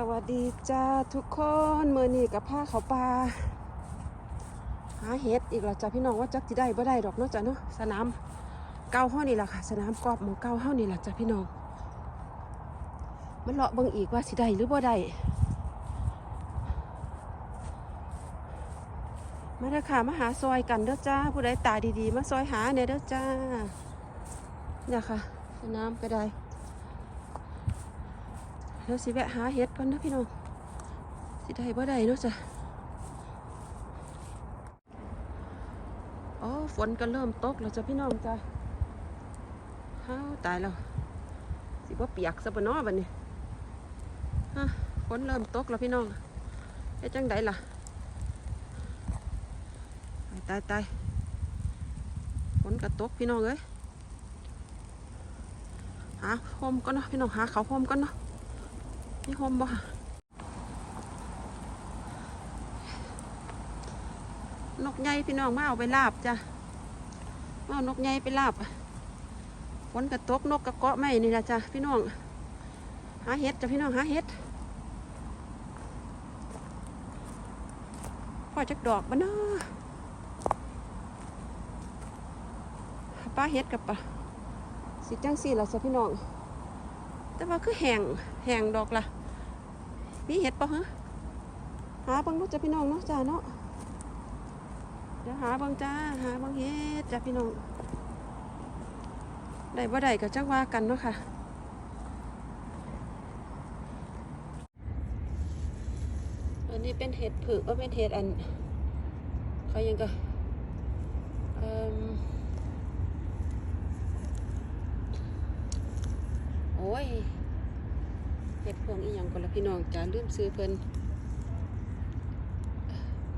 สวัสดีจ้าทุกคนเมื่อนี้กับผ้าเขาปลาหาเห็ดอีกแล้วจ้าพี่น้องว่าจักจะได้บ่ได้ดอกเนาะจ้าเนาะสนามเก้าห้อนี่แหละค่ะ สนามกอล์ฟหมอเก้าห้อนี่แหละจ้าพี่น้องมันเลาะเบิ่งอีกว่าสิได้หรือบ่ได้มาเด้อค่ะมาหาซอยกันเด้อจ้าผู้ใดตาดีๆ มาซอยหาเนี่ยเด้อจ้าเนี่ยค่ะสนามก็ได้ ดี๋ยวสิแวะหาเห็ดก่อนนะพี่น้องสิได้บ่ได้เนาะจ้ะอ๋อฝนก็เริ่มตกแล้วจ้ะพี่น้องจ้ะฮ้าตายแล้ว สิบ่เปียกซะบ่นาะบัดนี้ฮะฝนเริ่มตกแล้วพี่น้องเฮ็ดจังไดล่ะตายตายฝนก็ตกพี่น้องเอ้ยหาโฮมก่อนเนาะพี่น้องหาเขาโฮมก่อนเนาะ มีโฮมบ่ะนกใหญ่พี่น้องมาเอาไปลาบจ้ะมาเอานกใหญ่ไปลาบฝนกระตกนกกระเกาะไม่นี่ละจ้ะพี่น้องหาเห็ดจ้ะพี่น้องหาเห็ดพ่อจักดอกบ้านาป้าเห็ดกับปะสิจังสี่ละจ้ะพี่น้องแต่ว่าคือแห้งแห้งดอกละ มีเห็ดปะฮะหาเบังเนาะจ้ะพี่น้องเนาะจ้าเนาะเดี๋ยวหาเบังจ้าหาเบังเห็ดจ้ะพี่น้องได้บ่ได้ก็จักว่ากันเนาะค่ะอันนี้เป็นเห็ดผึกว่าเป็นเห็ดอันเขายังก็เอิ่มโอ้ย เห็ดพวงอีหยังก็ละพี่น้องจ้าลืมซื้อเพิ่น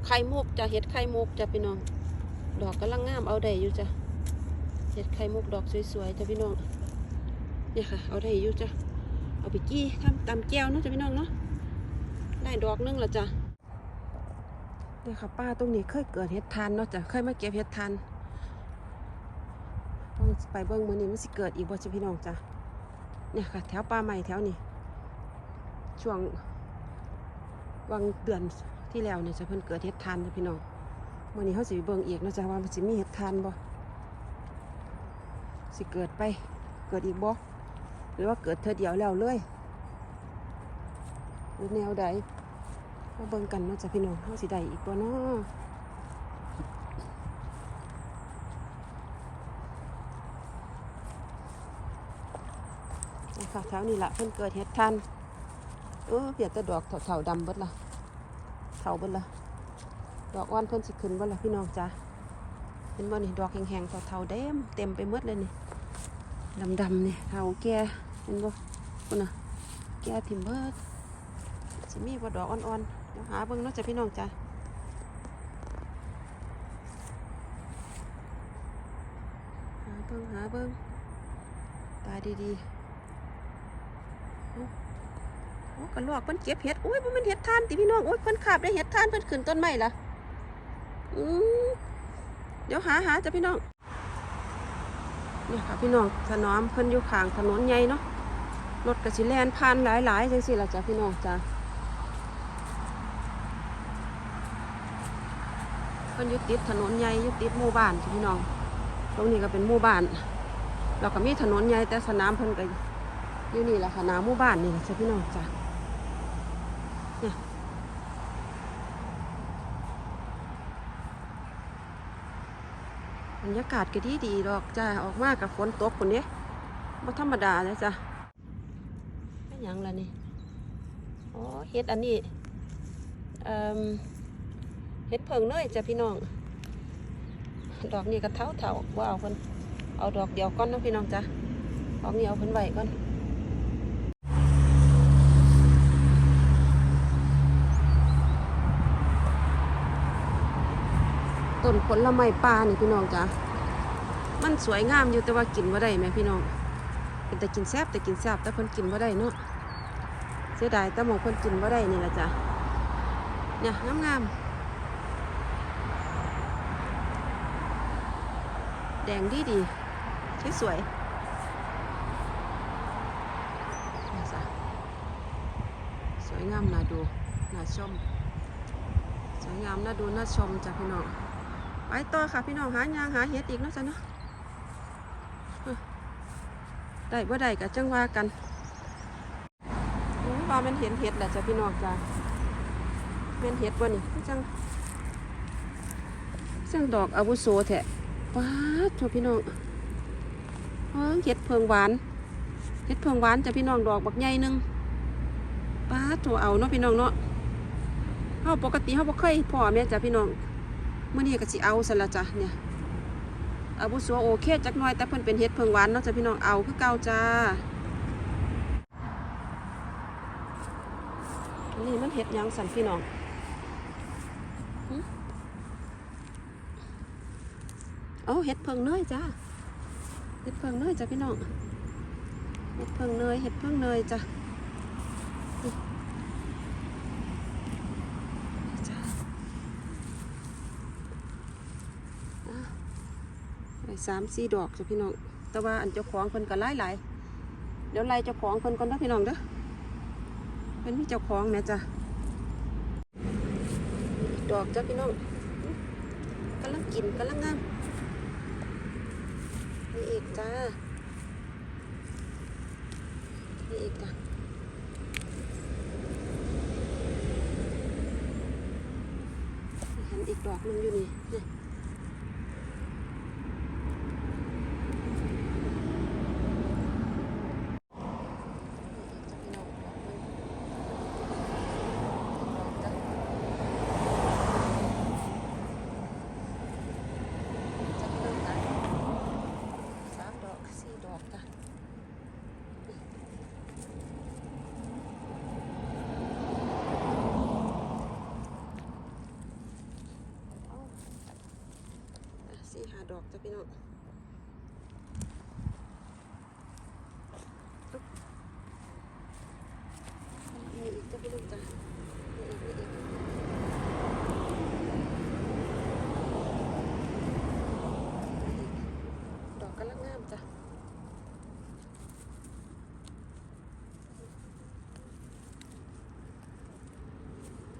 ไข่มุกจ้ะเห็ดไข่มุกจ้ะพี่น้อง ดอกกำลังงามเอาได้อยู่จ้ะเห็ดไข่มุกดอกสวยๆจ้ะพี่น้องเนี่ยค่ะ เอาได้อยู่จ้ะเอาไปกี้ทำตำแก้วเนาะจ้ะพี่น้องเนาะได้ดอกนึงล้วจ้ะเนี่ยค่ะป้าตรงนี้เคยเกิดเห็ดทานเนาะจ้ะเคยมาเก็บเห็ดทานไปเบิ้งมือนี้มันสิเกิดอีกบ่จ้ะพี่น้องจ้ะเนี่ยค่ะ แถวป่าใหม่แถวนี้ ช่วงวังเดือนที่แล้วเนี่ยจะเพิ่นเกิดเห็ดทานนะพี่น้องวันนี้เขาสิเบิ่งอีกนะจ๊ะว่ามันสิมีเห็ดทานบ่สิเกิดไปเกิดอีกบ่หรือว่าเกิดเธอเดียวแล้วเลยหรือแนวใดมาเบิ่งกันนะจ๊ะพี่น้องเขาสิได้อีกบ่เนาะนะคะแถวนี้ละเพิ่นเกิดเห็ดทาน เออเปียกแต่ดอกเถาๆดำเบิดละเถาเบิดละดอกอ่อนเพิ่นสิขึ้นบิดละพี่น้องจ้าเห็นบ่นี่ดอกแห้งๆเถาๆเต็มเต็มไปหมดเลยนี่ดำๆนี่เถาแก่เห็นบ่พุ่นน่ะแก่ทิ่มเบิดสิมีบ่ดอกอ่อนๆเดี๋ยวหาเบิ่งเนาะจ้ะพี่น้องจ้าหาเบิ่งหาเบิ่งตาดีๆ กระลอกเพิ่นเก็บเห็ดโอ้ยบ่แมันเห็ดท่านติพี่น้องโอ้ยเพิ่นขาบได้เห็ดท่านเพิ่นขึ้นต้นไม้ละอืมเดี๋ยวหาหาจ้ะพี่น้องเนี่ยค่ะพี่น้องถนอมเพิ่นอยู่ข้างถนนใหญ่เนาะรถกระสิแลนผ่านหลายๆจังซี่ล่ะจ้ะพี่น้องจ้ะเพิ่นอยู่ติดถนนใหญ่อยู่ติดหมู่บ้านจ้ะพี่น้อง ตรงนี้ก็เป็นหมู่บ้านแล้วก็มีถนนใหญ่แต่สนามเพิ่นก็อยู่นี่แหละค่ะนาหมู่บ้านนี่แหละจ้ะพี่น้องจ้ะเนี่ย บรรยากาศก็ดีดีดอกจ้ะออกมากับฝนตกคนนี้บ่ธรรมดาเลยจ้ะไม่ยังล่ะนี่อ๋อเฮ็ดอันนี้เฮ็ดเพิงเนยจ้ะพี่น้อง ดอกนี้ก็เท่าเท่าว่าเอาเพิ่นเอาดอกเดียวก้อนเนาะพี่น้องจ้ะดอกนี้เอาเพิ่นไว้ก่อน ต้นผลไม้ป่านี่พี่น้องจ้ะมันสวยงามอยู่แต่ว่ากินว่าได้ไหมพี่น้องเป็นแต่กินแซบแต่กินแซบแต่เพิ่นกินว่าได้เนาะเสียดายแต่หมองเพิ่นกินว่าได้นี่ละจ้ะเนี่ยงามงามๆแดงดีดีสวยๆนี่จ้ะสวยวยงามน่าดูน่าชม สวยงามน่าดูน่าชมจ้ะพี่น้อง ไปต่อค่ะพี่น้องหายางหาเห็ดอีกเนาะจ้ะเนาะได้บ่ได้ก็จังว่ากันโอ้ว่ามันเห็นเห็ดแหละจ้ะพี่น้องจ้ะเป็นเห็ดบ่นี่จังจังดอกอาวุโสแท้ป้าดทั่วพี่น้องเฮ้ยเห็ดเพิงหวานเห็ดเพิงหวานจ้ะพี่น้องดอกบักใหญ่หนึงป้าดทั่วเอาเนาะพี่น้องเนาะเฮาปกติเฮาบ่เคยพ่อแม่จ้ะพี่น้อง มื่อนี้ก็สิเอาสละจ้ะเนี่ยอาบุสัวโอเคจักน่อยแต่เพิ่นเป็นเฮ็ดเพิงหวานเนาะจ้ะพี่น้องเอาคือเก่าจ้านนี้มันเฮ็ดยังสันพี่น้องเอาเฮ็ดเพิงเนยจ้าเฮ็ดเพิงเนยจ้ะพี่น้องเฮ็ดเพิงเนยเฮ็ดเพิงเนยจ้ะนี่จ้า ไป สามสี่ดอกจ้ะพี่น้อง แต่ว่าอันเจ้าของเพิ่นก็หลายหลายเดี๋ยวไล่เจ้าของเพิ่นก่อนนะพี่น้องเด้อเพิ่นมีเจ้าของแหม่จ้ะดอกจ้ะพี่น้องกำลังกินกำลังงามนี่อีกจ้านี่อีกจ้ะเห็นอีกดอกนึงอยู่นี่นี่ามดอกสี่ดอกจ้ะเอาอะสี่ห้าด อกจ้ะพี่น้องมีอีกจ้ะพี่น้องจ้ะมีอีกมีอีกดอกกำลังงามจ้ะ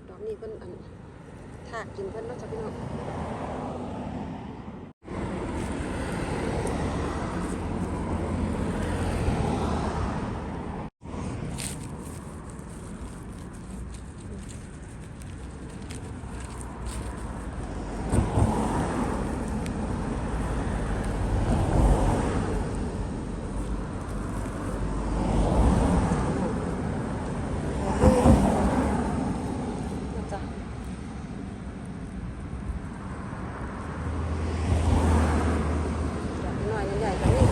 ดอกนี้เพิ่นอันถากกินเพิ่นเนาะจ้ะพี่น้องนะจ้ะดอกน้อยใหญ่ๆแบบนี้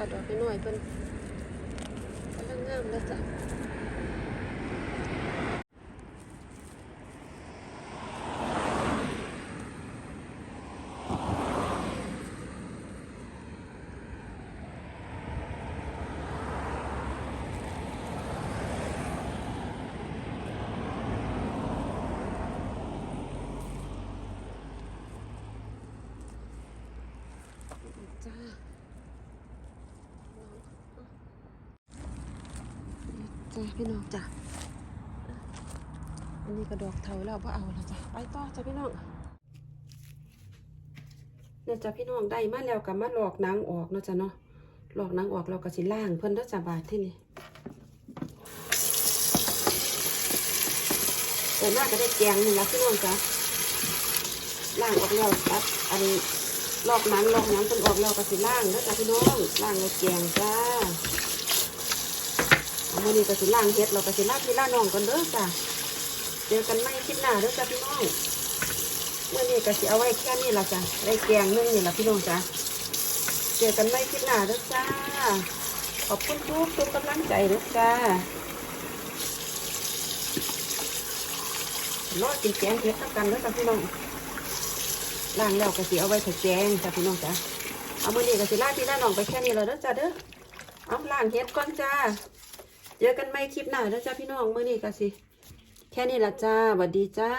เนี่ยค่ะดอกน้อยเพิ่นกำลังงามแล้วจ้ะ จ้า จ้าพี่น้องจ้ะอันนี้กระดอกเทาแล้วพ่เอาแล้วจ้ะไปต่อจ้ะพี่น้องเนี่ยจ้ะพี่น้องได้มาแล้วก็มาหลอกนังออกเนาะจ้ะเนาะหลอกนังออกเราก็สิล่างเพิ่นเด้อจ้ะบาทที่นี่แต่มาก็ได้แกงนี่ละพี่น้องจ้ะล่างออกแล้วตัดอันลอกนังลอกนังจนออกแล้วก็สิล่างแล้วจ้ะพี่น้องล่างแล้วแกงจ้า มื่อนี้ก็สิล่างเฮ็ดเราก็สิล่างพี่ล่าน้องกันเด้อจ้ะเจอกันไม่คิดหน้าเด้อจ้ะพี่น้องเมื่อนี้ก็สิเอาไว้แค่นี้ละจ้ะได้แกงนึ่งนี่ละพี่น้องจ้ะเจอกันไม่คิดหน้าเด้อจ้าขอบคุณทุกทุกกำลังใจเด้อจ้ารอกินแกงเฮ็ดทั้งกันเด้อจ้ะพี่น้องล้างแล้วก็สิเอาไว้ถักแกงจ้ะพี่น้องจ้ะเอามื้อนี้ก็สิล่าพี่ลาน้องไปแค่นี้ล้วเด้อจ้ะเด้อเอาล้างเฮ็ดก่อนจ้า เจอกันใหม่คลิปหน้านะจ้ะพี่น้องมื้อนี้ก็สิ แค่นี้ละจ้าสวัสดีจ้า